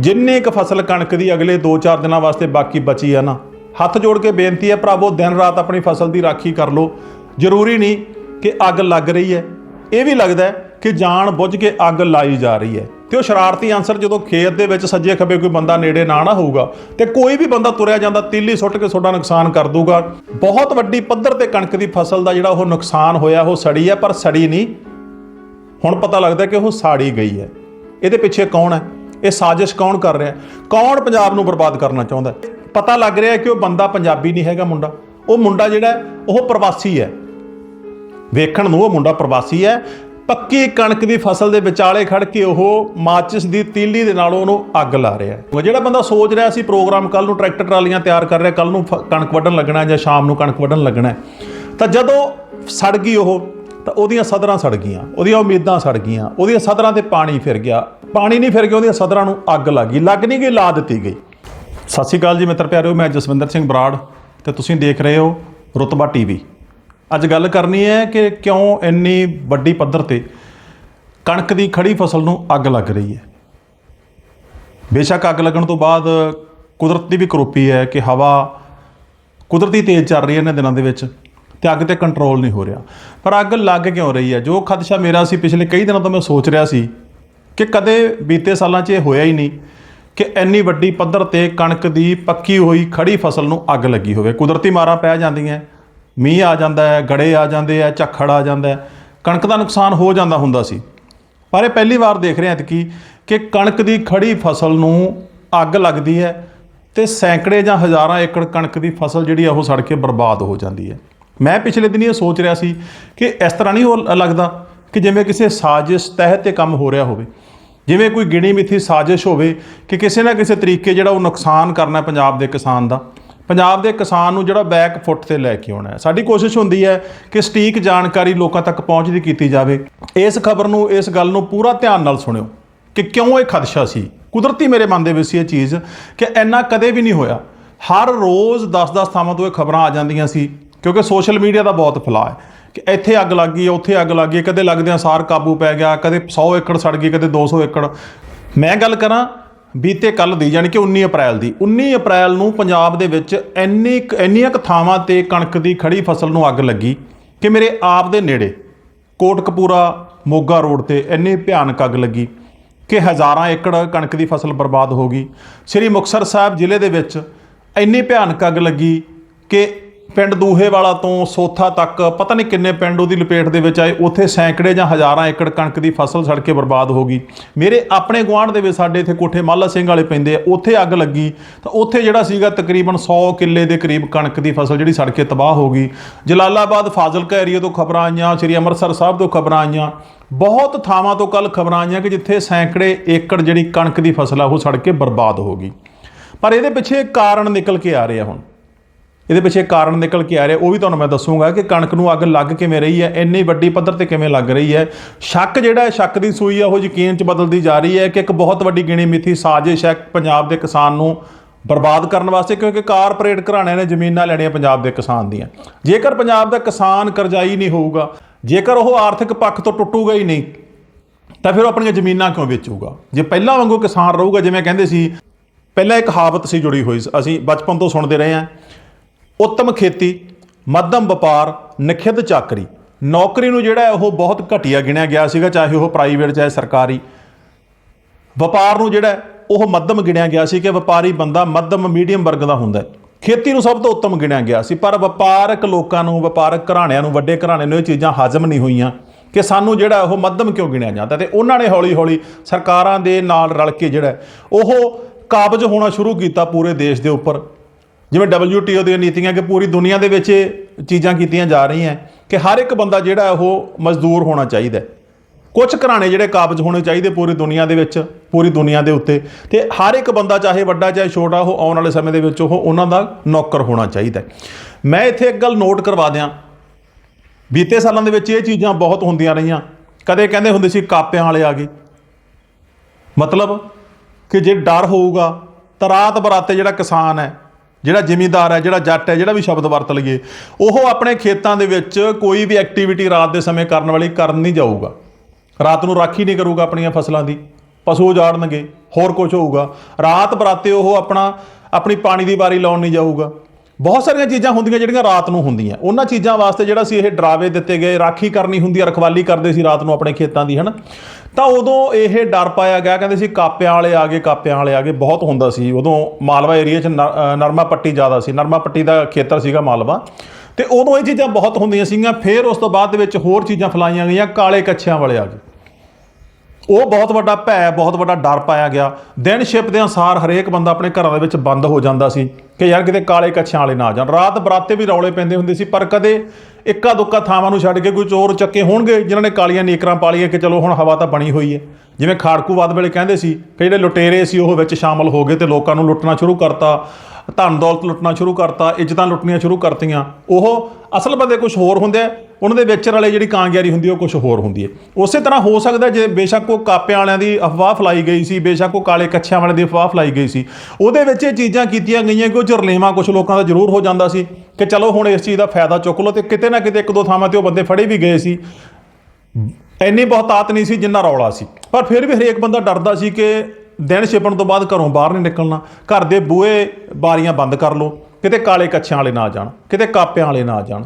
ਜਿੰਨੀ ਕ ਫਸਲ ਕਣਕ ਦੀ ਅਗਲੇ 2-4 ਦਿਨਾਂ ਵਾਸਤੇ ਬਾਕੀ ਬਚੀ ਆ ਨਾ, ਹੱਥ ਜੋੜ ਕੇ ਬੇਨਤੀ ਹੈ ਭਰਾਵੋ, ਦਿਨ ਰਾਤ ਆਪਣੀ ਫਸਲ ਦੀ ਰਾਖੀ ਕਰ ਲਓ। ਜ਼ਰੂਰੀ ਨਹੀਂ ਕਿ ਅੱਗ ਲੱਗ ਰਹੀ ਹੈ। ਇਹ ਵੀ ਲੱਗਦਾ ਹੈ ਕਿ ਜਾਣ ਬੁੱਝ ਕੇ ਅੱਗ ਲਾਈ ਜਾ ਰਹੀ ਹੈ। ਤੇ ਉਹ ਸ਼ਰਾਰਤੀ ਅਨਸਰ ਜਦੋਂ ਖੇਤ ਦੇ ਵਿੱਚ ਸੱਜੇ ਖੱਬੇ ਕੋਈ ਬੰਦਾ ਨੇੜੇ ਨਾ ਨਾ ਹੋਊਗਾ, ਤੇ ਕੋਈ ਵੀ ਬੰਦਾ ਤੁਰਿਆ ਜਾਂਦਾ, ਤੀਲੀ ਸੁੱਟ ਕੇ ਤੁਹਾਡਾ ਨੁਕਸਾਨ ਕਰ ਦੂਗਾ। ਬਹੁਤ ਵੱਡੀ ਪੱਧਰ ਤੇ ਕਣਕ ਦੀ ਫਸਲ ਦਾ ਜਿਹੜਾ ਉਹ ਨੁਕਸਾਨ ਹੋਇਆ, ਉਹ ਸੜੀ ਹੈ, ਪਰ ਸੜੀ ਨਹੀਂ। ਹੁਣ ਪਤਾ ਲੱਗਦਾ ਕਿ ਉਹ ਸਾੜੀ ਗਈ ਹੈ। ਇਹਦੇ ਪਿੱਛੇ ਕੌਣ ਹੈ? ਇਹ ਸਾਜ਼ਿਸ਼ ਕੌਣ ਕਰ ਰਿਹਾ? ਕੌਣ ਪੰਜਾਬ ਨੂੰ ਬਰਬਾਦ ਕਰਨਾ ਚਾਹੁੰਦਾ? ਪਤਾ ਲੱਗ ਰਿਹਾ ਕਿ ਉਹ ਬੰਦਾ ਪੰਜਾਬੀ ਨਹੀਂ ਹੈਗਾ ਮੁੰਡਾ। ਉਹ ਮੁੰਡਾ ਜਿਹੜਾ, ਉਹ ਪ੍ਰਵਾਸੀ ਹੈ। ਵੇਖਣ ਨੂੰ ਉਹ ਮੁੰਡਾ ਪ੍ਰਵਾਸੀ ਹੈ। ਪੱਕੀ ਕਣਕ ਦੀ ਫਸਲ ਦੇ ਵਿਚਾਲੇ ਖੜ ਕੇ ਉਹ ਮਾਚਿਸ ਦੀ ਤੀਲੀ ਦੇ ਨਾਲ ਉਹਨੂੰ ਅੱਗ ਲਾ ਰਿਹਾ ਹੈ। ਜਿਹੜਾ ਬੰਦਾ ਸੋਚ ਰਿਹਾ ਸੀ ਪ੍ਰੋਗਰਾਮ ਕੱਲ ਨੂੰ ਟਰੈਕਟਰ ਟਰਾਲੀਆਂ ਤਿਆਰ ਕਰ ਰਿਹਾ ਕੱਲ ਨੂੰ ਫ- ਕਣਕ ਵੱਢਣ ਲੱਗਣਾ ਜਾਂ ਸ਼ਾਮ ਨੂੰ ਕਣਕ ਵੱਢਣ ਲੱਗਣਾ ਤਾਂ ਜਦੋਂ ਸੜ ਗਈ ਉਹ ਤਾਂ ਉਹਦੀਆਂ ਸਦਰਾਂ ਸੜ ਗਈਆਂ, ਉਹਦੀਆਂ ਉਮੀਦਾਂ ਸੜ ਗਈਆਂ, ਉਹਦੀਆਂ ਸਦਰਾਂ ਤੇ ਪਾਣੀ ਫਿਰ ਗਿਆ। ਪਾਣੀ ਨਹੀਂ ਫਿਰ ਗਿਆ, ਉਹਦੀਆਂ ਸਦਰਾਂ ਨੂੰ ਅੱਗ ਲੱਗ ਗਈ, ਲੱਗ ਨਹੀਂ ਗਈ, ਲਾ ਦਿੱਤੀ ਗਈ। ਸਤਿ ਸ਼੍ਰੀ ਅਕਾਲ ਜੀ ਮਿੱਤਰ ਪਿਆਰਿਓ, ਮੈਂ ਜਸਵਿੰਦਰ ਸਿੰਘ ਬਰਾੜ ਤੇ ਤੁਸੀਂ ਦੇਖ ਰਹੇ ਹੋ ਰੁਤਬਾ ਟੀਵੀ। ਅੱਜ ਗੱਲ ਕਰਨੀ ਹੈ ਕਿ ਕਿਉਂ ਇੰਨੀ ਵੱਡੀ ਪੱਧਰ ਤੇ ਕਣਕ ਦੀ ਖੜੀ ਫਸਲ ਨੂੰ ਅੱਗ ਲੱਗ ਰਹੀ ਹੈ। ਬੇਸ਼ੱਕ ਅੱਗ ਲੱਗਣ ਤੋਂ ਬਾਅਦ ਕੁਦਰਤ ਦੀ ਵੀ ਕਰੋਪੀ ਹੈ ਕਿ ਹਵਾ ਕੁਦਰਤੀ ਤੇਜ਼ ਚੱਲ ਰਹੀ ਹੈ ਇਹਨਾਂ ਦਿਨਾਂ ਦੇ ਵਿੱਚ। ਤੇ ਅੱਗ ਤੇ ਕੰਟਰੋਲ ਨਹੀਂ ਹੋ ਰਿਹਾ। ਪਰ ਅੱਗ ਲੱਗ ਕਿਉਂ ਰਹੀ ਹੈ? ਜੋ ਖਦਸ਼ਾ ਮੇਰਾ ਸੀ, ਪਿਛਲੇ ਕਈ ਦਿਨਾਂ ਤੋਂ ਮੈਂ ਸੋਚ ਰਿਹਾ ਸੀ ਕਿ ਕਦੇ ਬੀਤੇ ਸਾਲਾਂ 'ਚ ਇਹ ਹੋਇਆ ਹੀ ਨਹੀਂ ਕਿ ਇੰਨੀ ਵੱਡੀ ਪੱਧਰ ਤੇ ਕਣਕ ਦੀ ਪੱਕੀ ਹੋਈ ਖੜੀ ਫਸਲ ਨੂੰ ਅੱਗ ਲੱਗੀ ਹੋਵੇ। ਕੁਦਰਤੀ ਮਾਰਾਂ ਪੈ ਜਾਂਦੀਆਂ ਮੀਂਹ ਆ ਜਾਂਦਾ ਹੈ, ਗੜੇ ਆ ਜਾਂਦੇ ਆ ਝੱਖੜ ਆ ਜਾਂਦਾ ਹੈ, ਕਣਕ ਦਾ ਨੁਕਸਾਨ ਹੋ ਜਾਂਦਾ ਹੁੰਦਾ ਸੀ। ਪਰ ਇਹ ਪਹਿਲੀ ਵਾਰ ਦੇਖ ਰਹੇ ਹਾਂ ਕਿ ਕਿ ਕਣਕ ਦੀ ਖੜੀ ਫਸਲ ਨੂੰ ਅੱਗ ਲੱਗਦੀ ਹੈ ਤੇ ਸੈਂਕੜੇ ਜਾਂ ਹਜ਼ਾਰਾਂ ਏਕੜ ਕਣਕ ਦੀ ਫਸਲ ਜਿਹੜੀ ਆ ਉਹ ਸੜ ਕੇ ਬਰਬਾਦ ਹੋ ਜਾਂਦੀ ਹੈ। ਮੈਂ ਪਿਛਲੇ ਦਿਨ ਇਹ ਸੋਚ ਰਿਹਾ ਸੀ ਕਿ ਇਸ ਤਰ੍ਹਾਂ ਨਹੀਂ ਹੋ ਲੱਗਦਾ ਕਿ ਜਿਵੇਂ ਕਿਸੇ ਸਾਜ਼ਿਸ਼ ਤਹਿਤ ਇਹ ਕੰਮ ਹੋ ਰਿਹਾ ਹੋਵੇ। ਜਿਵੇਂ ਕੋਈ ਗਿਣੀ ਮਿੱਥੀ ਸਾਜ਼ਿਸ਼ ਹੋਵੇ ਕਿ ਕਿਸੇ ਨਾ ਕਿਸੇ ਤਰੀਕੇ ਜਿਹੜਾ ਉਹ ਨੁਕਸਾਨ ਕਰਨਾ ਪੰਜਾਬ ਦੇ ਕਿਸਾਨ ਦਾ। ਪੰਜਾਬ ਦੇ ਕਿਸਾਨ ਨੂੰ ਜਿਹੜਾ ਬੈਕ ਫੁੱਟ ਤੇ ਲੈ ਕੇ ਆਉਣਾ ਹੈ। ਸਾਡੀ ਕੋਸ਼ਿਸ਼ ਹੁੰਦੀ ਹੈ ਕਿ ਸਟੀਕ ਜਾਣਕਾਰੀ ਲੋਕਾਂ ਤੱਕ ਪਹੁੰਚਦੀ ਕੀਤੀ ਜਾਵੇ। ਇਸ ਖਬਰ ਨੂੰ, ਇਸ ਗੱਲ ਨੂੰ ਪੂਰਾ ਧਿਆਨ ਨਾਲ ਸੁਣਿਓ ਕਿ ਕਿਉਂ ਇਹ ਖਦਸ਼ਾ ਸੀ। ਕੁਦਰਤੀ ਮੇਰੇ ਮਨ ਦੇ ਵਿੱਚ ਸੀ ਇਹ ਚੀਜ਼ ਕਿ ਇੰਨਾ ਕਦੇ ਵੀ ਨਹੀਂ ਹੋਇਆ। ਹਰ ਰੋਜ਼ 10-10 ਥਾਵਾਂ ਤੋਂ ਇਹ ਖਬਰਾਂ ਆ ਜਾਂਦੀਆਂ ਸੀ। ਕਿਉਂਕਿ ਸੋਸ਼ਲ ਮੀਡੀਆ ਦਾ ਬਹੁਤ ਫੈਲਾਅ ਹੈ ਕਿ ਇੱਥੇ ਅੱਗ ਲੱਗ ਗਈ, ਉੱਥੇ ਅੱਗ ਲੱਗ ਗਈ, ਕਦੇ ਲੱਗਦਿਆਂ ਸਾਰ ਕਾਬੂ ਪੈ ਗਿਆ, ਕਦੇ 100 ਏਕੜ ਸੜ ਗਈ, ਕਦੇ 200 ਏਕੜ। ਮੈਂ ਗੱਲ ਕਰਾਂ ਬੀਤੇ ਕੱਲ ਦੀ, ਯਾਨੀ ਕਿ 19 ਅਪ੍ਰੈਲ ਦੀ। 19 ਅਪ੍ਰੈਲ ਨੂੰ ਪੰਜਾਬ ਦੇ ਵਿੱਚ ਇੰਨੀ ਕੁ- ਇੰਨੀਆਂ ਕੁ ਥਾਵਾਂ ਤੇ ਕਣਕ ਦੀ ਖੜੀ ਫਸਲ ਨੂੰ ਅੱਗ ਲੱਗੀ ਕਿ ਮੇਰੇ ਆਪ ਦੇ ਨੇੜੇ ਕੋਟਕਪੂਰਾ, ਮੋਗਾ ਰੋਡ ਤੇ ਇੰਨੀ ਭਿਆਨਕ ਅੱਗ ਲੱਗੀ ਕਿ ਹਜ਼ਾਰਾਂ ਏਕੜ ਕਣਕ ਦੀ ਫਸਲ ਬਰਬਾਦ ਹੋ ਗਈ। ਸ੍ਰੀ ਮੁਕਤਸਰ ਸਾਹਿਬ ਜ਼ਿਲ੍ਹੇ ਦੇ ਵਿੱਚ ਇੰਨੀ ਭਿਆਨਕ ਅੱਗ ਲੱਗੀ ਕਿ ਪਿੰਡ ਦੂਹੇਵਾਲਾ ਤੋਂ ਸੋਥਾ ਤੱਕ ਪਤਾ ਨਹੀਂ ਕਿੰਨੇ ਪਿੰਡ ਉਹਦੀ ਲਪੇਟ ਦੇ ਵਿੱਚ ਆਏ, ਉੱਥੇ ਸੈਂਕੜੇ ਜਾਂ ਹਜ਼ਾਰਾਂ ਏਕੜ ਕਣਕ ਦੀ ਫਸਲ ਸੜ ਕੇ ਬਰਬਾਦ ਹੋ ਗਈ। ਮੇਰੇ ਆਪਣੇ ਗੁਆਂਢ ਦੇ ਵਿੱਚ ਸਾਡੇ ਇੱਥੇ ਕੋਠੇ ਮਾਲਾ ਸਿੰਘ ਵਾਲੇ ਪੈਂਦੇ ਆ, ਉੱਥੇ ਅੱਗ ਲੱਗੀ, ਤਾਂ ਉੱਥੇ ਜਿਹੜਾ ਸੀਗਾ ਤਕਰੀਬਨ 100 ਕਿੱਲੇ ਦੇ ਕਰੀਬ ਕਣਕ ਦੀ ਫਸਲ ਜਿਹੜੀ ਸੜ ਕੇ ਤਬਾਹ ਹੋ ਗਈ। ਜਲਾਲਾਬਾਦ ਫਾਜ਼ਿਲਕਾ ਏਰੀਆ ਤੋਂ ਖਬਰਾਂ ਆਈਆਂ, ਸ੍ਰੀ ਅੰਮ੍ਰਿਤਸਰ ਸਾਹਿਬ ਤੋਂ ਖਬਰਾਂ ਆਈਆਂ। ਬਹੁਤ ਥਾਵਾਂ ਤੋਂ ਕੱਲ ਖਬਰਾਂ ਆਈਆਂ ਕਿ ਜਿੱਥੇ ਸੈਂਕੜੇ ਏਕੜ ਜਿਹੜੀ ਕਣਕ ਦੀ ਫਸਲ ਆ, ਉਹ ਸੜ ਕੇ ਬਰਬਾਦ ਹੋ ਗਈ। ਪਰ ਇਹਦੇ ਪਿੱਛੇ ਕਾਰਨ ਨਿਕਲ ਕੇ ਆ ਰਿਹਾ ਹੁਣ। ਇਹਦੇ ਪਿੱਛੇ ਕਾਰਨ ਨਿਕਲ ਕੇ ਆ ਰਿਹਾ, ਉਹ ਵੀ ਤੁਹਾਨੂੰ ਮੈਂ ਦੱਸੂਗਾ ਕਿ ਕਣਕ ਨੂੰ ਅੱਗ ਲੱਗ ਕਿਵੇਂ ਰਹੀ ਹੈ, ਇੰਨੀ ਵੱਡੀ ਪੱਧਰ ਤੇ ਕਿਵੇਂ ਲੱਗ ਰਹੀ ਹੈ। ਸ਼ੱਕ ਜਿਹੜਾ ਹੈ, ਸ਼ੱਕ ਦੀ ਸੂਈ ਆ, ਉਹ ਯਕੀਨ 'ਚ ਬਦਲਦੀ ਜਾ ਰਹੀ ਹੈ ਕਿ ਇੱਕ ਬਹੁਤ ਵੱਡੀ ਗਿਣੀ ਮਿੱਥੀ ਸਾਜ਼ਿਸ਼ ਹੈ ਪੰਜਾਬ ਦੇ ਕਿਸਾਨ ਨੂੰ ਬਰਬਾਦ ਕਰਨ ਵਾਸਤੇ, ਕਿਉਂਕਿ ਕਾਰਪੋਰੇਟ ਘਰਾਣਿਆਂ ਨੇ ਜ਼ਮੀਨਾਂ ਲੈਣੀਆਂ ਪੰਜਾਬ ਦੇ ਕਿਸਾਨ ਦੀਆਂ। ਜੇਕਰ ਪੰਜਾਬ ਦਾ ਕਿਸਾਨ ਕਰਜ਼ਾਈ ਨਹੀਂ ਹੋਊਗਾ, ਜੇਕਰ ਉਹ ਆਰਥਿਕ ਪੱਖ ਤੋਂ ਟੁੱਟੂਗਾ ਹੀ ਨਹੀਂ, ਤਾਂ ਫਿਰ ਉਹ ਆਪਣੀਆਂ ਜ਼ਮੀਨਾਂ ਕਿਉਂ ਵੇਚੂਗਾ? ਜੇ ਪਹਿਲਾਂ ਵਾਂਗੂ ਕਿਸਾਨ ਰਹੂਗਾ, ਜਿਵੇਂ ਕਹਿੰਦੇ ਸੀ, ਪਹਿਲਾਂ ਇੱਕ ਹਾਵਤ ਸੀ ਜੁੜੀ ਹੋਈ, ਅਸੀਂ ਬਚਪਨ ਤੋਂ ਸੁਣਦੇ ਰਹੇ ਹਾਂ। ਉੱਤਮ ਖੇਤੀ, ਮੱਧਮ ਵਪਾਰ, ਨਖਿੱਧ ਚਾਕਰੀ। ਨੌਕਰੀ ਨੂੰ ਜਿਹੜਾ ਉਹ ਬਹੁਤ ਘਟੀਆ ਗਿਣਿਆ ਗਿਆ ਸੀਗਾ, ਚਾਹੇ ਉਹ ਪ੍ਰਾਈਵੇਟ ਚਾਹੇ ਸਰਕਾਰੀ। ਵਪਾਰ ਨੂੰ ਜਿਹੜਾ ਉਹ ਮੱਧਮ ਗਿਣਿਆ ਗਿਆ ਸੀ ਕਿ ਵਪਾਰੀ ਬੰਦਾ ਮੱਧਮ, ਮੀਡੀਅਮ ਵਰਗ ਦਾ ਹੁੰਦਾ ਖੇਤੀ ਨੂੰ ਸਭ ਤੋਂ ਉੱਤਮ ਗਿਣਿਆ ਗਿਆ ਸੀ, ਪਰ ਵਪਾਰਕ ਲੋਕਾਂ ਨੂੰ, ਵਪਾਰਕ ਘਰਾਣਿਆਂ ਨੂੰ, ਵੱਡੇ ਘਰਾਣਿਆਂ ਨੂੰ ਇਹ ਚੀਜ਼ਾਂ ਹਾਜ਼ਮ ਨਹੀਂ ਹੋਈਆਂ ਕਿ ਸਾਨੂੰ ਜਿਹੜਾ ਉਹ ਮੱਧਮ ਕਿਉਂ ਗਿਣਿਆ ਜਾਂਦਾ। ਤੇ ਉਹਨਾਂ ਨੇ ਹੌਲੀ-ਹੌਲੀ ਸਰਕਾਰਾਂ ਦੇ ਨਾਲ ਰਲ ਕੇ ਜਿਹੜਾ ਉਹ ਕਾਬਜ ਹੋਣਾ ਸ਼ੁਰੂ ਕੀਤਾ ਪੂਰੇ ਦੇਸ਼ ਦੇ ਉੱਪਰ। ਜਿਵੇਂ WTO ਦੀਆਂ ਨੀਤੀਆਂ ਕਿ ਪੂਰੀ ਦੁਨੀਆ ਦੇ ਵਿੱਚ ਇਹ ਚੀਜ਼ਾਂ ਕੀਤੀਆਂ ਜਾ ਰਹੀਆਂ ਕਿ ਹਰ ਇੱਕ ਬੰਦਾ ਜਿਹੜਾ ਉਹ ਮਜ਼ਦੂਰ ਹੋਣਾ ਚਾਹੀਦਾ ਹੈ। ਕੁਝ ਘਰਾਣੇ ਜਿਹੜੇ ਕਾਬਜ ਹੋਣੇ ਚਾਹੀਦੇ ਪੂਰੀ ਦੁਨੀਆ ਦੇ ਵਿੱਚ, ਪੂਰੀ ਦੁਨੀਆ ਦੇ ਉੱਤੇ। ਤੇ ਹਰ ਇੱਕ ਬੰਦਾ ਚਾਹੇ ਵੱਡਾ ਚਾਹੇ ਛੋਟਾ, ਉਹ ਆਉਣ ਵਾਲੇ ਸਮੇਂ ਦੇ ਵਿੱਚ ਉਹ ਉਹਨਾਂ ਦਾ ਨੌਕਰ ਹੋਣਾ ਚਾਹੀਦਾ ਮੈਂ ਇੱਥੇ ਇੱਕ ਗੱਲ ਨੋਟ ਕਰਵਾ ਦਿਆਂ। ਬੀਤੇ ਸਾਲਾਂ ਦੇ ਵਿੱਚ ਇਹ ਚੀਜ਼ਾਂ ਬਹੁਤ ਹੁੰਦੀਆਂ ਰਹੀਆਂ। ਕਦੇ ਕਹਿੰਦੇ ਹੁੰਦੇ ਸੀ ਕਾਪਿਆਂ ਵਾਲੇ ਆ ਗਏ। ਮਤਲਬ ਕਿ ਜੇ ਡਰ ਹੋਊਗਾ ਤਾਂ ਰਾਤ ਬਰਾਤੇ ਜਿਹੜਾ ਕਿਸਾਨ ਹੈ ਜਿਹੜਾ ਜ਼ਿਮੀਂਦਾਰ ਹੈ, ਜਿਹੜਾ ਜੱਟ ਹੈ, ਜਿਹੜਾ ਵੀ ਸ਼ਬਦ ਵਰਤ ਲਈਏ, ਉਹ ਆਪਣੇ ਖੇਤਾਂ ਦੇ ਵਿੱਚ ਕੋਈ ਵੀ ਐਕਟੀਵਿਟੀ ਰਾਤ ਦੇ ਸਮੇਂ ਕਰਨ ਵਾਲੀ ਕਰਨ ਨਹੀਂ ਜਾਊਗਾ। ਰਾਤ ਨੂੰ ਰਾਖੀ ਨਹੀਂ ਕਰੂਗਾ ਆਪਣੀਆਂ ਫਸਲਾਂ ਦੀ। ਪਸ਼ੂ ਉਜਾੜਨਗੇ, ਹੋਰ ਕੁਝ ਹੋਊਗਾ। ਰਾਤ ਬਰਾਤੇ ਉਹ ਆਪਣਾ, ਆਪਣੀ ਪਾਣੀ ਦੀ ਵਾਰੀ ਲਾਉਣ ਨਹੀਂ ਜਾਊਗਾ। ਬਹੁਤ ਸਾਰੀਆਂ ਚੀਜ਼ਾਂ ਹੁੰਦੀਆਂ ਜਿਹੜੀਆਂ ਰਾਤ ਨੂੰ ਹੁੰਦੀਆਂ। ਉਹਨਾਂ ਚੀਜ਼ਾਂ ਵਾਸਤੇ ਜਿਹੜਾ ਸੀ ਇਹ ਡਰਾਵੇ ਦਿੱਤੇ ਗਏ, ਰਾਖੀ ਕਰਨੀ ਹੁੰਦੀ ਹੈ ਰਖਵਾਲੀ ਕਰਦੇ ਸੀ ਰਾਤ ਨੂੰ ਆਪਣੇ ਖੇਤਾਂ ਦੀ, ਹਨਾ? ਤਾਂ ਉਦੋਂ ਇਹ ਡਰ ਪਾਇਆ ਗਿਆ, ਕਹਿੰਦੇ ਸੀ ਕਾਪਿਆਂ ਵਾਲੇ ਆ ਗਏ, ਕਾਪਿਆਂ ਵਾਲੇ ਆ ਗਏ, ਬਹੁਤ ਹੁੰਦਾ ਸੀ। ਉਦੋਂ ਮਾਲਵਾ ਏਰੀਆ 'ਚ ਨ- ਨਰਮਾ ਪੱਟੀ ਜ਼ਿਆਦਾ ਸੀ, ਨਰਮਾ ਪੱਟੀ ਦਾ ਖੇਤਰ ਸੀਗਾ ਮਾਲਵਾ। ਤੇ ਉਦੋਂ ਇਹ ਚੀਜ਼ਾਂ ਬਹੁਤ ਹੁੰਦੀਆਂ ਸੀਗੀਆਂ, ਫਿਰ ਉਸ ਤੋਂ ਬਾਅਦ ਦੇ ਵਿੱਚ ਹੋਰ ਚੀਜ਼ਾਂ ਫਲਾਈਆਂ ਗਈਆਂ, ਕਾਲੇ ਕੱਛਿਆਂ ਵਾਲੇ ਆ ਗਏ। ਉਹ ਬਹੁਤ ਵੱਡਾ ਭੈ, ਬਹੁਤ ਵੱਡਾ ਡਰ ਪਾਇਆ ਗਿਆ। ਦਿਨ ਛਿਪ ਦੇ ਅਨਸਾਰ ਹਰੇਕ ਬੰਦਾ ਆਪਣੇ ਘਰਾਂ ਦੇ ਵਿੱਚ ਬੰਦ ਹੋ ਜਾਂਦਾ ਸੀ ਕਿ ਯਾਰ ਕਿਤੇ ਕਾਲੇ ਕੱਛਾਂ ਵਾਲੇ ਨਾ ਆ ਜਾਣ। ਰਾਤ ਬਰਾਤੇ ਵੀ ਰੌਲੇ ਪੈਂਦੇ ਹੁੰਦੇ ਸੀ, ਪਰ ਕਦੇ ਇੱਕਾ ਦੁੱਕਾ ਥਾਵਾਂ ਨੂੰ ਛੱਡ ਕੇ ਕੋਈ ਚੋਰ ਚੱਕੇ ਹੋਣਗੇ, ਜਿਨ੍ਹਾਂ ਨੇ ਕਾਲੀਆਂ ਨੀਕਰਾਂ ਪਾਲੀਆਂ ਕਿ ਚਲੋ ਹੁਣ ਹਵਾ ਤਾਂ ਬਣੀ ਹੋਈ ਹੈ ਜਿਵੇਂ ਖਾੜਕੂਵਾਦ ਵੇਲੇ ਕਹਿੰਦੇ ਸੀ ਕਿ ਜਿਹੜੇ ਲੁਟੇਰੇ ਸੀ, ਉਹ ਵਿੱਚ ਸ਼ਾਮਲ ਹੋ ਗਏ ਤੇ ਲੋਕਾਂ ਨੂੰ ਲੁੱਟਣਾ ਸ਼ੁਰੂ ਕਰਤਾ ਧਨ ਦੌਲਤ ਲੁੱਟਣਾ ਸ਼ੁਰੂ ਕਰਤਾ, ਇੱਜ਼ਤਾਂ ਲੁੱਟਣੀਆਂ ਸ਼ੁਰੂ ਕਰਤੀਆਂ। ਉਹ ਅਸਲ ਬੰਦੇ ਕੁਝ ਹੋਰ ਹੁੰਦੇ ਆ, ਉਹਨਾਂ ਦੇ ਵਿੱਚ ਵਾਲੇ ਜਿਹੜੀ ਕਾਂਗਿਆਰੀ ਹੁੰਦੀ ਉਹ ਕੁਝ ਹੋਰ ਹੁੰਦੀ ਹੈ ਉਸੇ ਤਰ੍ਹਾਂ ਹੋ ਸਕਦਾ ਜੇ ਬੇਸ਼ੱਕ ਉਹ ਕਾਪਿਆਂ ਵਾਲਿਆਂ ਦੀ ਅਫਵਾਹ ਫਲਾਈ ਗਈ ਸੀ, ਬੇਸ਼ੱਕ ਉਹ ਕਾਲੇ ਕੱਛਿਆਂ ਵਾਲਿਆਂ ਦੀ ਅਫਵਾਹ ਫਲਾਈ ਗਈ ਸੀ, ਉਹਦੇ ਵਿੱਚ ਇਹ ਚੀਜ਼ਾਂ ਕੀਤੀਆਂ ਗਈਆਂ ਕਿ ਉਹ ਝਰਲੇਵਾ ਕੁਝ ਲੋਕਾਂ ਦਾ ਜ਼ਰੂਰ ਹੋ ਜਾਂਦਾ ਸੀ ਕਿ ਚਲੋ ਹੁਣ ਇਸ ਚੀਜ਼ ਦਾ ਫਾਇਦਾ ਚੁੱਕ ਲਓ ਤੇ ਕਿਤੇ ਨਾ ਕਿਤੇ ਇੱਕ ਦੋ ਥਾਵਾਂ ਤੇ ਉਹ ਬੰਦੇ ਫੜੇ ਵੀ ਗਏ ਸੀ। ਇੰਨੀ ਬਹੁਤਾਤ ਨਹੀਂ ਸੀ ਜਿੰਨਾ ਰੌਲਾ ਸੀ। ਪਰ ਫਿਰ ਵੀ ਹਰੇਕ ਬੰਦਾ ਡਰਦਾ ਸੀ ਕਿ ਦਿਨ ਛਿਪਣ ਤੋਂ ਬਾਅਦ ਘਰੋਂ ਬਾਹਰ ਨਹੀਂ ਨਿਕਲਣਾ, ਘਰ ਦੇ ਬੂਹੇ ਬਾਰੀਆਂ ਬੰਦ ਕਰ ਲਓ। ਕਿਤੇ ਕਾਲੇ ਕੱਛਿਆਂ ਵਾਲੇ ਨਾ ਜਾਣ, ਕਿਤੇ ਕਾਪਿਆਂ ਵਾਲੇ ਨਾ ਜਾਣ।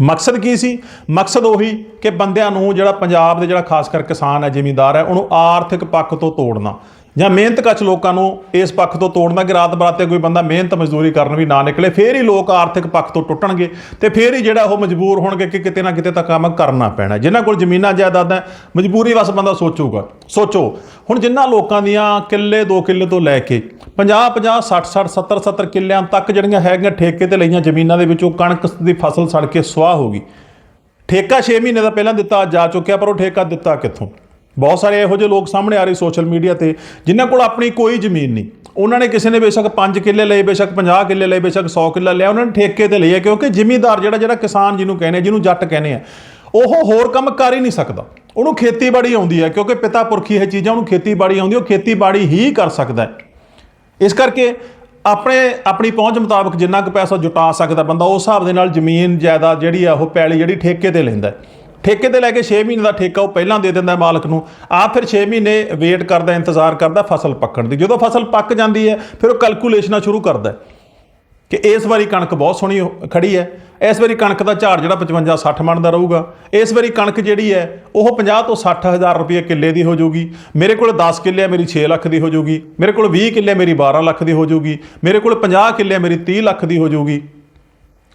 ਮਕਸਦ ਕੀ ਸੀ? ਮਕਸਦ ਉਹੀ ਕਿ ਬੰਦਿਆਂ ਨੂੰ ਜਿਹੜਾ ਪੰਜਾਬ ਦੇ ਜਿਹੜਾ ਖਾਸ ਕਰ ਕਿਸਾਨ ਹੈ, ਜ਼ਿਮੀਂਦਾਰ ਹੈ, ਉਹਨੂੰ ਆਰਥਿਕ ਪੱਖ ਤੋਂ ਤੋੜਨਾ। ਜਾਂ ਮਿਹਨਤ ਕਸ਼ ਲੋਕਾਂ ਨੂੰ ਇਸ ਪੱਖ ਤੋਂ ਤੋੜਨਾ ਕਿ ਰਾਤ ਬਰਾਤੇ ਕੋਈ ਬੰਦਾ ਮਿਹਨਤ ਮਜ਼ਦੂਰੀ ਕਰਨ ਵੀ ਨਾ ਨਿਕਲੇ ਫੇਰ ਹੀ ਲੋਕ ਆਰਥਿਕ ਪੱਖ ਤੋਂ ਟੁੱਟਣਗੇ ਤੇ ਫੇਰ ਹੀ ਜਿਹੜਾ ਉਹ ਮਜਬੂਰ ਹੋਣਗੇ ਕਿ ਕਿਤੇ ਨਾ ਕਿਤੇ ਤਾਂ ਕੰਮ ਕਰਨਾ ਪੈਣਾ। ਜਿਨ੍ਹਾਂ ਕੋਲ ਜ਼ਮੀਨਾਂ ਜਾਇਦਾਦਾਂ ਹੈ, ਮਜਬੂਰੀ ਵਸ ਬੰਦਾ ਸੋਚੂਗਾ। ਸੋਚੋ ਹੁਣ ਜਿਨ੍ਹਾਂ ਲੋਕਾਂ ਦੀਆਂ ਕਿੱਲੇ 2 ਕਿੱਲੇ ਤੋਂ ਲੈ ਕੇ 50 50 60 60 70 70 ਕਿੱਲਿਆਂ ਤੱਕ ਜਿਹੜੀਆਂ ਹੈਗੀਆਂ ਠੇਕੇ ਤੇ ਲਈਆਂ ਜ਼ਮੀਨਾਂ ਦੇ ਵਿੱਚੋਂ ਕਣਕ ਦੀ ਫਸਲ ਸੜ ਕੇ ਸੁਆਹ ਹੋ ਗਈ। ਠੇਕਾ 6 ਮਹੀਨੇ ਦਾ ਪਹਿਲਾਂ ਦਿੱਤਾ ਜਾ ਚੁੱਕਿਆ ਪਰ ਉਹ ਠੇਕਾ ਦਿੱਤਾ ਕਿੱਥੋਂ? ਬਹੁਤ ਸਾਰੇ ਇਹੋ ਜਿਹੇ ਲੋਕ ਸਾਹਮਣੇ ਆ ਰਹੇ ਸੋਸ਼ਲ ਮੀਡੀਆ ਤੇ, ਜਿਨ੍ਹਾਂ ਕੋਲ ਆਪਣੀ ਕੋਈ ਜ਼ਮੀਨ ਨਹੀਂ। ਉਹਨਾਂ ਨੇ ਕਿਸੇ ਨੇ ਬੇਸ਼ੱਕ 5 ਕਿੱਲੇ ਲਏ, ਬੇਸ਼ੱਕ 50 ਕਿੱਲੇ ਲਏ, ਬੇਸ਼ੱਕ 100 ਕਿੱਲਾ ਲਿਆ, ਉਹਨਾਂ ਨੇ ਠੇਕੇ ਤੇ ਲਈ ਹੈ ਕਿਉਂਕਿ ਜ਼ਿਮੀਂਦਾਰ ਜਿਹੜਾ ਜਿਹੜਾ ਕਿਸਾਨ ਜਿਹਨੂੰ ਕਹਿੰਦੇ ਜਿਹਨੂੰ ਜੱਟ ਕਹਿੰਦੇ ਆ, ਉਹ ਹੋਰ ਕੰਮ ਕਰ ਹੀ ਨਹੀਂ ਸਕਦਾ। ਉਹਨੂੰ ਖੇਤੀਬਾੜੀ ਆਉਂਦੀ ਹੈ, ਕਿਉਂਕਿ ਪਿਤਾ ਪੁਰਖੀ ਇਹ ਚੀਜ਼ਾਂ, ਉਹਨੂੰ ਖੇਤੀਬਾੜੀ ਆਉਂਦੀ, ਉਹ ਖੇਤੀਬਾੜੀ ਹੀ ਕਰ ਸਕਦਾ ਹੈ। ਇਸ ਕਰਕੇ ਆਪਣੇ, ਆਪਣੀ ਪਹੁੰਚ ਮੁਤਾਬਕ ਜਿੰਨਾ ਕੁ ਪੈਸਾ ਜੁਟਾ ਸਕਦਾ ਬੰਦਾ, ਉਸ ਹਿਸਾਬ ਦੇ ਨਾਲ ਜ਼ਮੀਨ, ਜਾਇਦਾਦ ਜਿਹੜੀ ਆ, ਉਹ ਪੈਲੀ ਜਿਹੜੀ ਠੇਕੇ ਤੇ ਲੈਂਦਾ ਹੈ। ਠੇਕੇ ਤੇ ਲੈ ਕੇ 6 ਮਹੀਨੇ ਦਾ ਠੇਕਾ ਉਹ ਪਹਿਲਾਂ ਦੇ ਦਿੰਦਾ ਮਾਲਕ ਨੂੰ। ਆ ਫਿਰ 6 ਮਹੀਨੇ ਵੇਟ ਕਰਦਾ, ਇੰਤਜ਼ਾਰ ਕਰਦਾ, ਫਸਲ ਪੱਕਣ ਦੀ। ਜਦੋਂ ਫਸਲ ਪੱਕ ਜਾਂਦੀ ਹੈ, ਫਿਰ ਉਹ ਕੈਲਕੂਲੇਸ਼ਨਾਂ ਸ਼ੁਰੂ ਕਰਦਾ ਕਿ ਇਸ ਵਾਰੀ ਕਣਕ ਬਹੁਤ ਸੋਹਣੀ ਹੋ- ਖੜੀ ਹੈ। ਇਸ ਵਾਰੀ ਕਣਕ ਦਾ ਝਾੜ ਜਿਹੜਾ 55 60 ਮਣ ਦਾ ਰਹੂਗਾ। ਇਸ ਵਾਰੀ ਕਣਕ ਜਿਹੜੀ ਹੈ, ਉਹ 50 ਤੋਂ 60 ਹਜ਼ਾਰ ਰੁਪਏ ਕਿੱਲੇ ਦੀ ਹੋ ਜਾਊਗੀ। ਮੇਰੇ ਕੋਲ 10 ਕਿੱਲੇ ਮੇਰੀ 6 ਲੱਖ ਦੀ ਹੋ ਜਾਊਗੀ। ਮੇਰੇ ਕੋਲ 20 ਕਿੱਲੇ, ਮੇਰੀ 12 ਲੱਖ ਦੀ ਹੋ ਜਾਊਗੀ। ਮੇਰੇ ਕੋਲ 50 ਕਿੱਲੇ, ਮੇਰੀ 30 ਲੱਖ ਦੀ ਹੋ ਜਾਊਗੀ।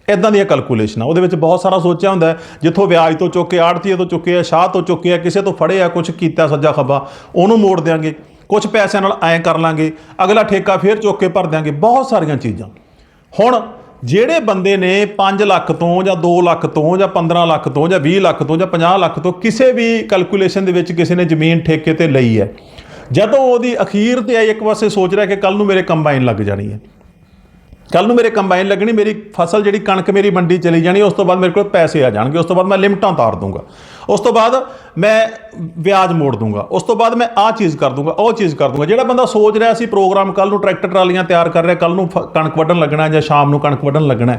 ਇਦਾਂ ਦੀਆਂ ਕੈਲਕੂਲੇਸ਼ਨਾਂ ਉਹਦੇ ਵਿੱਚ ਬਹੁਤ ਸਾਰਾ ਸੋਚਿਆ ਹੁੰਦਾ ਜਿੱਥੋਂ ਵਿਆਜ ਤੋਂ ਚੁੱਕੇ ਆੜਤੀਏ ਤੋਂ ਚੁੱਕੇ ਆ ਸ਼ਾਹ ਤੋਂ ਚੁੱਕੇ ਆ ਕਿਸੇ ਤੋਂ ਫੜੇ ਆ ਕੁਝ ਕੀਤਾ ਸੱਜਾ ਖੱਬਾ, ਉਹਨੂੰ ਮੋੜ ਦਿਆਂਗੇ ਕੁਝ ਪੈਸਿਆਂ ਨਾਲ ਐਂ ਕਰ ਲਾਂਗੇ, ਅਗਲਾ ਠੇਕਾ ਫੇਰ ਚੁੱਕ ਕੇ ਭਰ ਦਿਆਂਗੇ, ਬਹੁਤ ਸਾਰੀਆਂ ਚੀਜ਼ਾਂ। ਹੁਣ ਜਿਹੜੇ ਬੰਦੇ ਨੇ 5 ਲੱਖ ਤੋਂ ਜਾਂ 2 ਲੱਖ ਤੋਂ ਜਾਂ 15 ਲੱਖ ਤੋਂ ਜਾਂ 20 ਲੱਖ ਤੋਂ ਜਾਂ 50 ਲੱਖ ਤੋਂ ਕਿਸੇ ਵੀ ਕੈਲਕੂਲੇਸ਼ਨ ਦੇ ਵਿੱਚ ਕਿਸੇ ਨੇ ਜ਼ਮੀਨ ਠੇਕੇ ਤੇ ਲਈ ਹੈ, ਜਦੋਂ ਉਹਦੀ ਅਖੀਰ ਤੇ ਆਈ, ਇੱਕ ਪਾਸੇ ਸੋਚ ਰਿਹਾ ਕਿ ਕੱਲ ਨੂੰ ਮੇਰੇ ਕੰਬਾਈਨ ਲੱਗ ਜਾਣੀ ਹੈ। ਕੱਲ ਨੂੰ ਮੇਰੇ ਕੰਬਾਈਨ ਲੱਗਣੀ, ਮੇਰੀ ਫਸਲ ਜਿਹੜੀ ਕਣਕ ਮੇਰੀ ਮੰਡੀ ਚਲੀ ਜਾਣੀ, ਉਸ ਤੋਂ ਬਾਅਦ ਮੇਰੇ ਕੋਲ ਪੈਸੇ ਆ ਜਾਣਗੇ, ਉਸ ਤੋਂ ਬਾਅਦ ਮੈਂ ਲਿਮਟਾਂ ਤਾਰ ਦੂੰਗਾ। ਉਸ ਤੋਂ ਬਾਅਦ ਮੈਂ ਵਿਆਜ ਮੋੜ ਦੂੰਗਾ। ਉਸ ਤੋਂ ਬਾਅਦ ਮੈਂ ਆਹ ਚੀਜ਼ ਕਰ ਦੂੰਗਾ, ਉਹ ਚੀਜ਼ ਕਰ ਦੂੰਗਾ। ਜਿਹੜਾ ਬੰਦਾ ਸੋਚ ਰਿਹਾ ਸੀ ਪ੍ਰੋਗਰਾਮ ਕੱਲ ਨੂੰ ਟਰੈਕਟਰ ਟਰਾਲੀਆਂ ਤਿਆਰ ਕਰ ਰਿਹਾ ਕੱਲ ਨੂੰ ਫ- ਕਣਕ ਵੱਢਣ ਲੱਗਣਾ ਜਾਂ ਸ਼ਾਮ ਨੂੰ ਕਣਕ ਵੱਢਣ ਲੱਗਣਾ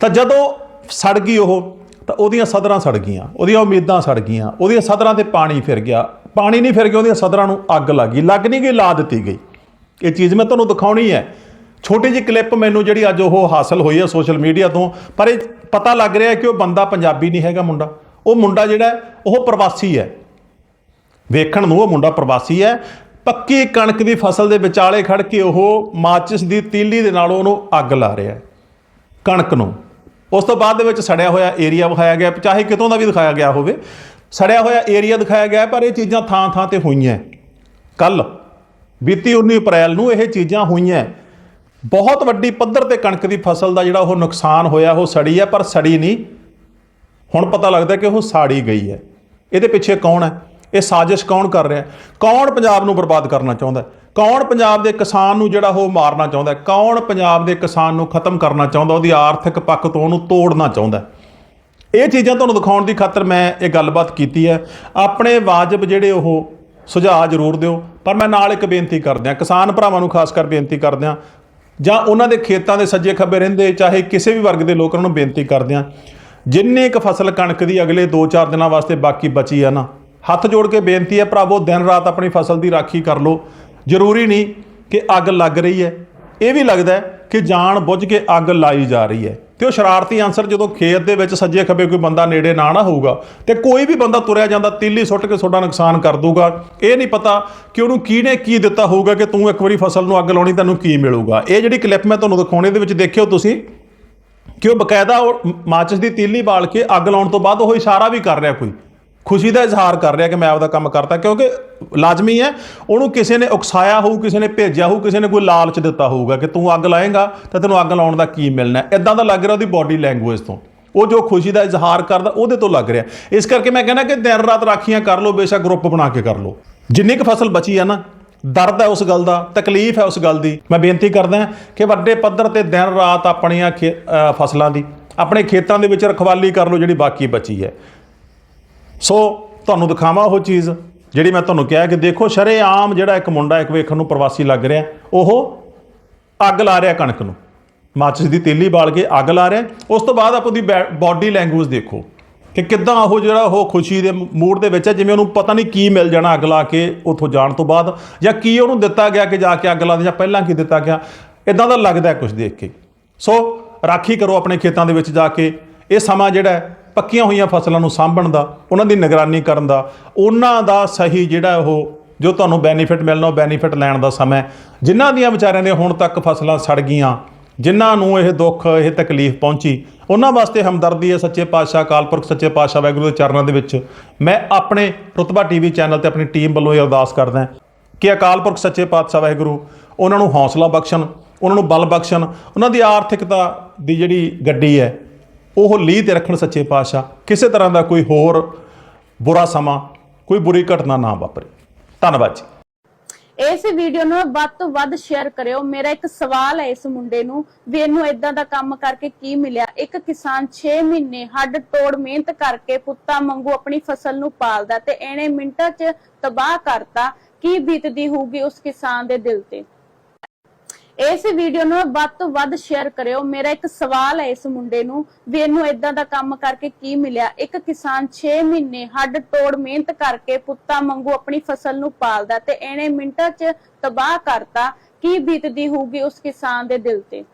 ਤਾਂ ਜਦੋਂ ਸੜ ਗਈ ਉਹ, ਤਾਂ ਉਹਦੀਆਂ ਸਦਰਾਂ ਸੜ ਗਈਆਂ, ਉਹਦੀਆਂ ਉਮੀਦਾਂ ਸੜ ਗਈਆਂ, ਉਹਦੀਆਂ ਸਦਰਾਂ ਤੇ ਪਾਣੀ ਫਿਰ ਗਿਆ। ਪਾਣੀ ਨਹੀਂ ਫਿਰ ਗਿਆ, ਉਹਦੀਆਂ ਸਦਰਾਂ ਨੂੰ ਅੱਗ ਲੱਗ ਗਈ, ਲੱਗ ਨਹੀਂ ਗਈ, ਲਾ ਦਿੱਤੀ ਗਈ। ਇਹ ਚੀਜ਼ ਮੈਂ ਤੁਹਾਨੂੰ ਦਿਖਾਉਣੀ ਹੈ। ਛੋਟੀ ਜਿਹੀ ਕਲਿੱਪ ਮੈਨੂੰ ਜਿਹੜੀ ਅੱਜ ਉਹ ਹਾਸਲ ਹੋਈ ਹੈ ਸੋਸ਼ਲ ਮੀਡੀਆ ਤੋਂ, ਪਰ ਇਹ ਪਤਾ ਲੱਗ ਰਿਹਾ ਕਿ ਉਹ ਬੰਦਾ ਪੰਜਾਬੀ ਨਹੀਂ ਹੈਗਾ ਮੁੰਡਾ। ਉਹ ਮੁੰਡਾ ਜਿਹੜਾ ਉਹ ਪ੍ਰਵਾਸੀ ਹੈ। ਵੇਖਣ ਨੂੰ ਉਹ ਮੁੰਡਾ ਪ੍ਰਵਾਸੀ ਹੈ। ਪੱਕੀ ਕਣਕ ਦੀ ਫਸਲ ਦੇ ਵਿਚਾਲੇ ਖੜ ਕੇ ਉਹ ਮਾਚਿਸ ਦੀ ਤੀਲੀ ਦੇ ਨਾਲ ਉਹਨੂੰ ਅੱਗ ਲਾ ਰਿਹਾ ਹੈ। ਕਣਕ ਨੂੰ। ਉਸ ਤੋਂ ਬਾਅਦ ਦੇ ਵਿੱਚ ਸੜਿਆ ਹੋਇਆ ਏਰੀਆ ਵਿਖਾਇਆ ਗਿਆ, ਚਾਹੇ ਕਿਤੋਂ ਦਾ ਵੀ ਦਿਖਾਇਆ ਗਿਆ ਹੋਵੇ। ਸੜਿਆ ਹੋਇਆ ਏਰੀਆ ਦਿਖਾਇਆ ਗਿਆ ਪਰ ਇਹ ਚੀਜ਼ਾਂ ਥਾਂ ਥਾਂ ਤੇ ਹੋਈਆਂ ਕੱਲ ਬੀਤੀ 19 ਅਪ੍ਰੈਲ ਨੂੰ ਇਹ ਚੀਜ਼ਾਂ ਹੋਈਆਂ ਬਹੁਤ ਵੱਡੀ ਪੱਧਰ ਤੇ ਕਣਕ ਦੀ ਫਸਲ ਦਾ ਜਿਹੜਾ ਉਹ ਨੁਕਸਾਨ ਹੋਇਆ, ਉਹ ਸੜੀ ਹੈ, ਪਰ ਸੜੀ ਨਹੀਂ। ਹੁਣ ਪਤਾ ਲੱਗਦਾ ਕਿ ਉਹ ਸਾੜੀ ਗਈ ਹੈ। ਇਹਦੇ ਪਿੱਛੇ ਕੌਣ ਹੈ? ਇਹ ਸਾਜ਼ਿਸ਼ ਕੌਣ ਕਰ ਰਿਹਾ ਕੌਣ ਪੰਜਾਬ ਨੂੰ ਬਰਬਾਦ ਕਰਨਾ ਚਾਹੁੰਦਾ ਕੌਣ ਪੰਜਾਬ ਦੇ ਕਿਸਾਨ ਨੂੰ ਜਿਹੜਾ ਉਹ ਮਾਰਨਾ ਚਾਹੁੰਦਾ ਕੌਣ ਪੰਜਾਬ ਦੇ ਕਿਸਾਨ ਨੂੰ ਖਤਮ ਕਰਨਾ ਚਾਹੁੰਦਾ ਉਹਦੀ ਆਰਥਿਕ ਪੱਖ ਤੋਂ ਉਹਨੂੰ ਤੋੜਨਾ ਚਾਹੁੰਦਾ ਇਹ ਚੀਜ਼ਾਂ ਤੁਹਾਨੂੰ ਦਿਖਾਉਣ ਦੀ ਖਾਤਰ ਮੈਂ ਇਹ ਗੱਲਬਾਤ ਕੀਤੀ ਹੈ। ਆਪਣੇ ਵਾਜਬ ਜਿਹੜੇ ਉਹ ਸੁਝਾਅ ਜ਼ਰੂਰ ਦਿਓ, ਪਰ ਮੈਂ ਨਾਲ ਇੱਕ ਬੇਨਤੀ ਕਰਦਿਆਂ, ਕਿਸਾਨ ਭਰਾਵਾਂ ਨੂੰ ਖਾਸ ਕਰ ਬੇਨਤੀ ਕਰਦਿਆਂ ਜਾਂ ਉਹਨਾਂ ਦੇ ਖੇਤਾਂ ਦੇ ਸੱਜੇ ਖੱਬੇ ਰਹਿੰਦੇ, ਚਾਹੇ ਕਿਸੇ ਵੀ ਵਰਗ ਦੇ ਲੋਕ ਉਹਨਾਂ ਨੂੰ ਬੇਨਤੀ ਕਰਦੇ ਆ ਜਿੰਨੇ ਕੁ ਫਸਲ ਕਣਕ ਦੀ ਅਗਲੇ 2-4 ਦਿਨਾਂ ਵਾਸਤੇ ਬਾਕੀ ਬਚੀ ਆ ਨਾ, ਹੱਥ ਜੋੜ ਕੇ ਬੇਨਤੀ ਹੈ, ਭਰਾਵੋ, ਦਿਨ ਰਾਤ ਆਪਣੀ ਫਸਲ ਦੀ ਰਾਖੀ ਕਰ ਲਓ। ਜ਼ਰੂਰੀ ਨਹੀਂ ਕਿ ਅੱਗ ਲੱਗ ਰਹੀ ਹੈ। ਇਹ ਵੀ ਲੱਗਦਾ ਕਿ ਜਾਣ ਬੁੱਝ ਕੇ ਅੱਗ ਲਾਈ ਜਾ ਰਹੀ ਹੈ। ਤੇ ਉਹ ਸ਼ਰਾਰਤੀ ਅਨਸਰ ਜਦੋਂ ਖੇਤ ਦੇ ਵਿੱਚ ਸੱਜੇ ਖੱਬੇ ਕੋਈ ਬੰਦਾ ਨੇੜੇ ਨਾ ਨਾ ਹੋਊਗਾ ਤੇ ਕੋਈ ਵੀ ਬੰਦਾ ਤੁਰਿਆ ਜਾਂਦਾ, ਤੀਲੀ ਸੁੱਟ ਕੇ ਤੁਹਾਡਾ ਨੁਕਸਾਨ ਕਰ ਦੂਗਾ। ਇਹ ਨਹੀਂ ਪਤਾ ਕਿ ਉਹਨੂੰ ਕਿਹਨੇ ਕੀ ਦਿੱਤਾ ਹੋਊਗਾ ਕਿ ਤੂੰ ਇੱਕ ਵਾਰੀ ਫਸਲ ਨੂੰ ਅੱਗ ਲਾਉਣੀ ਤੈਨੂੰ ਕੀ ਮਿਲੂਗਾ। ਇਹ ਜਿਹੜੀ ਕਲਿੱਪ ਮੈਂ ਤੁਹਾਨੂੰ ਦਿਖਾਉਣੇ ਦੇ ਵਿੱਚ ਦੇਖਿਓ ਤੁਸੀਂ ਕਿ ਉਹ ਬਕਾਇਦਾ ਉਹ ਮਾਚਿਸ ਦੀ ਤੀਲੀ ਬਾਲ ਕੇ ਅੱਗ ਲਾਉਣ ਤੋਂ ਬਾਅਦ ਉਹ ਇਸ਼ਾਰਾ ਵੀ ਕਰ ਰਿਹਾ ਕੋਈ। ਖੁਸ਼ੀ ਦਾ ਇਜ਼ਹਾਰ ਕਰ ਰਿਹਾ ਕਿ ਮੈਂ ਆਪਦਾ ਕੰਮ ਕਰਤਾ, ਕਿਉਂਕਿ ਲਾਜ਼ਮੀ ਹੈ, ਉਹਨੂੰ ਕਿਸੇ ਨੇ ਉਕਸਾਇਆ ਹੋਊ, ਕਿਸੇ ਨੇ ਭੇਜਿਆ ਹੋਊ, ਕਿਸੇ ਨੇ ਕੋਈ ਲਾਲਚ ਦਿੱਤਾ ਹੋਊਗਾ ਕਿ ਤੂੰ ਅੱਗ ਲਾਏਗਾ, ਤਾਂ ਤੈਨੂੰ ਅੱਗ ਲਾਉਣ ਦਾ ਕੀ ਮਿਲਣਾ ਹੈ? ਇਦਾਂ ਦਾ ਲੱਗ ਰਿਹਾ ਉਹਦੀ ਬਾਡੀ ਲੈਂਗੁਏਜ ਤੋਂ। ਉਹ ਜੋ ਖੁਸ਼ੀ ਦਾ ਇਜ਼ਹਾਰ ਕਰਦਾ, ਉਹਦੇ ਤੋਂ ਲੱਗ ਰਿਹਾ। ਇਸ ਕਰਕੇ ਮੈਂ ਕਹਿੰਦਾ ਕਿ ਦਿਨ ਰਾਤ ਰਾਖੀਆਂ ਕਰ ਲਓ, ਬੇਸ਼ੱਕ ਗਰੁੱਪ ਬਣਾ ਕੇ ਕਰ ਲਓ। ਜਿੰਨੀ ਕੁ ਫਸਲ ਬਚੀ ਆ ਨਾ, ਦਰਦ ਹੈ ਉਸ ਗੱਲ ਦਾ, ਤਕਲੀਫ ਹੈ ਉਸ ਗੱਲ ਦੀ, ਮੈਂ ਬੇਨਤੀ ਕਰਦਾ ਕਿ ਵੱਡੇ ਪੱਧਰ ਤੇ ਦਿਨ ਰਾਤ ਆਪਣੀਆਂ ਖੇ- ਫਸਲਾਂ ਦੀ, ਆਪਣੇ ਖੇਤਾਂ ਦੇ ਵਿੱਚ ਰਖਵਾਲੀ ਕਰ ਲਓ ਜਿਹੜੀ ਬਾਕੀ ਬਚੀ ਹੈ। ਸੋ ਤੁਹਾਨੂੰ ਦਿਖਾਵਾਂ ਉਹ ਚੀਜ਼ ਜਿਹੜੀ ਮੈਂ ਤੁਹਾਨੂੰ ਕਿਹਾ ਕਿ ਦੇਖੋ ਸ਼ਰੇਆਮ ਜਿਹੜਾ ਇੱਕ ਮੁੰਡਾ ਇੱਕ ਵੇਖਣ ਨੂੰ ਪ੍ਰਵਾਸੀ ਲੱਗ ਰਿਹਾ, ਉਹ ਅੱਗ ਲਾ ਰਿਹਾ ਕਣਕ ਨੂੰ। ਮਾਚਿਸ ਦੀ ਤੇਲੀ ਬਾਲ ਕੇ ਅੱਗ ਲਾ ਰਿਹਾ। ਉਸ ਤੋਂ ਬਾਅਦ ਆਪ ਉਹਦੀ ਬਾਡੀ ਲੈਂਗੁਏਜ ਦੇਖੋ ਕਿ ਕਿੱਦਾਂ ਉਹ ਜਿਹੜਾ ਉਹ ਖੁਸ਼ੀ ਦੇ ਮੂਡ ਦੇ ਵਿੱਚ ਹੈ, ਜਿਵੇਂ ਉਹਨੂੰ ਪਤਾ ਨਹੀਂ ਕੀ ਮਿਲ ਜਾਣਾ ਅੱਗ ਲਾ ਕੇ ਉੱਥੋਂ ਜਾਣ ਤੋਂ ਬਾਅਦ, ਜਾਂ ਕੀ ਉਹਨੂੰ ਦਿੱਤਾ ਗਿਆ ਕਿ ਜਾ ਕੇ ਅੱਗ ਲਾ ਦੇ, ਜਾਂ ਪਹਿਲਾਂ ਕੀ ਦਿੱਤਾ ਗਿਆ। ਇਦਾਂ ਦਾ ਲੱਗਦਾ ਹੈ ਕੁਝ ਦੇਖ ਕੇ। ਸੋ ਰਾਖੀ ਕਰੋ ਆਪਣੇ ਖੇਤਾਂ ਦੇ ਵਿੱਚ ਜਾ ਕੇ। ਇਹ ਸਮਾਂ ਜਿਹੜਾ ਪੱਕੀਆਂ ਹੋਈਆਂ ਫਸਲਾਂ ਨੂੰ ਸਾਂਭਣ ਦਾ, ਉਹਨਾਂ ਦੀ ਨਿਗਰਾਨੀ ਕਰਨ ਦਾ, ਉਹਨਾਂ ਦਾ ਸਹੀ ਜਿਹੜਾ ਉਹ, ਜੋ ਤੁਹਾਨੂੰ ਬੈਨੀਫਿਟ ਮਿਲਣਾ, ਉਹ ਬੈਨੀਫਿਟ ਲੈਣ ਦਾ ਸਮਾਂ ਜਿਨ੍ਹਾਂ ਦੀਆਂ ਵਿਚਾਰਿਆਂ ਦੇ ਹੁਣ ਤੱਕ ਫਸਲਾਂ ਸੜ ਗਈਆਂ, ਜਿਨ੍ਹਾਂ ਨੂੰ ਇਹ ਦੁੱਖ, ਇਹ ਤਕਲੀਫ ਪਹੁੰਚੀ, ਉਹਨਾਂ ਵਾਸਤੇ ਹਮਦਰਦੀ ਹੈ ਸੱਚੇ ਪਾਤਸ਼ਾਹ ਕਾਲਪੁਰਖ ਸੱਚੇ ਪਾਤਸ਼ਾਹ ਵਾਹਿਗੁਰੂ ਦੇ ਚਰਨਾਂ ਦੇ ਵਿੱਚ। ਮੈਂ ਆਪਣੇ ਰੁਤਬਾ ਟੀਵੀ ਚੈਨਲ ਤੇ ਆਪਣੀ ਟੀਮ ਵੱਲੋਂ ਇਹ ਅਰਦਾਸ ਕਰਦਾ ਕਿ ਅਕਾਲ ਪੁਰਖ, ਸੱਚੇ ਪਾਤਸ਼ਾਹ ਵਾਹਿਗੁਰੂ, ਉਹਨਾਂ ਨੂੰ ਹੌਸਲਾ ਬਖਸ਼ਣ, ਉਹਨਾਂ ਨੂੰ ਬਲ ਬਖਸ਼ਣ, ਉਹਨਾਂ ਦੀ ਆਰਥਿਕਤਾ ਦੀ ਜਿਹੜੀ ਗੱਡੀ ਹੈ ਉਹ ਲੀਹ ਤੇ ਰੱਖਣ ਸੱਚੇ ਪਾਤਸ਼ਾਹ। ਕਿਸੇ ਤਰ੍ਹਾਂ ਦਾ ਕੋਈ ਹੋਰ ਬੁਰਾ ਸਮਾਂ, ਕੋਈ ਬੁਰੀ ਘਟਨਾ ਨਾ ਵਾਪਰੇ। ਧੰਨਵਾਦ ਜੀ। ਇਸ ਵੀਡੀਓ ਨੂੰ ਵੱਧ ਤੋਂ ਵੱਧ ਸ਼ੇਅਰ ਕਰਿਓ। ਮੇਰਾ ਇੱਕ ਸਵਾਲ ਹੈ ਇਸ ਮੁੰਡੇ ਨੂੰ ਵੀ ਇਹਨੂੰ ਇਦਾਂ ਦਾ ਕੰਮ ਕਰਕੇ ਕੀ ਮਿਲਿਆ? ਇੱਕ ਕਿਸਾਨ 6 ਮਹੀਨੇ ਹੱਡ ਤੋੜ ਮਿਹਨਤ ਕਰਕੇ ਪੁੱਤਾਂ ਵਾਂਗੂ ਆਪਣੀ ਫਸਲ ਨੂੰ ਪਾਲਦਾ ਤੇ ਇਹਨੇ ਮਿੰਟਾਂ 'ਚ ਤਬਾਹ ਕਰਤਾ। ਕੀ ਬੀਤਦੀ ਹੋਊਗੀ ਉਸ ਕਿਸਾਨ ਦੇ ਦਿਲ ਤੇ? ਇਸ ਵੀਡੀਓ ਨੂੰ ਵੱਧ ਤੋਂ ਵੱਧ ਸ਼ੇਅਰ ਕਰਿਓ। ਮੇਰਾ ਇੱਕ ਸਵਾਲ ਹੈ ਇਸ ਮੁੰਡੇ ਨੂੰ ਵੀ ਇਹਨੂੰ ਇਦਾਂ ਦਾ ਕੰਮ ਕਰਕੇ ਕੀ ਮਿਲਿਆ? ਇੱਕ ਕਿਸਾਨ 6 ਮਹੀਨੇ ਹੱਡ ਤੋੜ ਮਿਹਨਤ ਕਰਕੇ ਪੁੱਤਾਂ ਵਾਂਗੂ ਆਪਣੀ ਫਸਲ ਨੂੰ ਪਾਲਦਾ ਤੇ ਇਹਨੇ ਮਿੰਟਾਂ 'ਚ ਤਬਾਹ ਕਰਤਾ। ਕੀ ਬੀਤਦੀ ਹੋਊਗੀ ਉਸ ਕਿਸਾਨ ਦੇ ਦਿਲ ਤੇ?